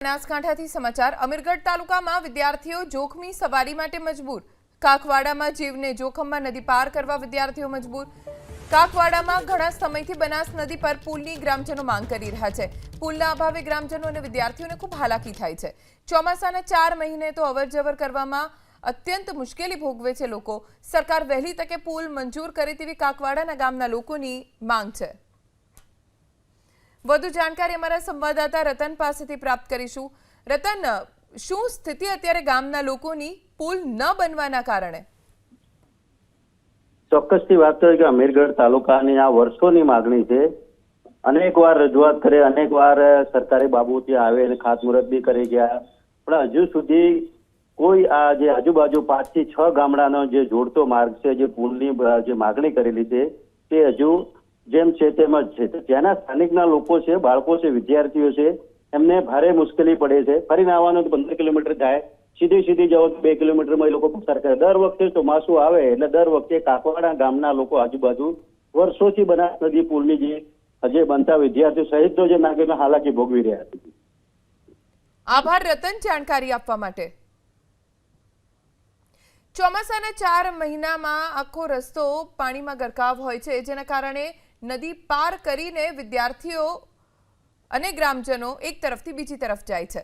બનાસકાંઠાથી સમાચાર. અમીરગઢ તાલુકામાં વિદ્યાર્થીઓ જોખમી સવારી માટે મજબૂર. કાકવાડામાં જીવને જોખમમાં નદી પાર કરવા વિદ્યાર્થીઓ મજબૂર. કાકવાડામાં ઘણા સમયથી બનાસ નદી પર પુલની ગ્રામજનો માંગ કરી રહ્યા છે. પુલના અભાવે ગ્રામજનો અને વિદ્યાર્થીઓને ખૂબ હાલાકી થાય છે. ચોમાસાના ચાર મહિને તો અવરજવર કરવામાં અત્યંત મુશ્કેલી ભોગવે છે લોકો. સરકાર વહેલી તકે પુલ મંજૂર કરે તેવી કાકવાડાના ગામના લોકોની માંગ છે. વધુ જાણકારી અમારા સંવાદદાતા રતન પાસેથી પ્રાપ્ત કરીશું. રતન, શું સ્થિતિ અત્યારે ગામના લોકોની? પુલ ન બનવાના કારણે. ચોક્કસથી વાત કરી કે અમીરગઢ તાલુકાની આ વર્ષોની માગણી છે. અનેક વાર રજૂઆત કરે અનેક વાર સરકારી બાબુ ત્યાં આવે અને ખાતમુહૂર્ત બી કરી ગયા. પણ હજુ સુધી કોઈ આ જે આજુબાજુ પાંચથી છ ગામડાનો જે જોડતો માર્ગ છે, જે પુલની જે માગણી કરેલી છે, તે હજુ જેમ છે તેમ જ છે. ત્યાંના સ્થાનિકના લોકો છે, બાળકો છે, વિદ્યાર્થીઓ છે, એમને ભારે મુશ્કેલી પડે છે. ફરીને આવવાનું પંદર કિલોમીટર થાય. સીધી સીધી જાઓ બે કિલોમીટરમાં એ લોકો પસાર કરે. દર વખતે ચોમાસું આવે એટલે દર વખતે કાકવાડા ગામના લોકો આજુબાજુ વર્ષોથી બનાસ નદી પુલની જે હજી બનતા વિદ્યાર્થીઓ સહિતનો જે નાગરિકો હાલાકી ભોગવી રહ્યા છે. આભાર રતન જાણકારી આપવા માટે. ચોમાસાના ચાર મહિનામાં આખો રસ્તો પાણીમાં ગરકાવ હોય છે. જેના કારણે નદી પાર કરીને વિદ્યાર્થીઓ અને ગ્રામજનો એક તરફથી બીજી તરફ જાય છે.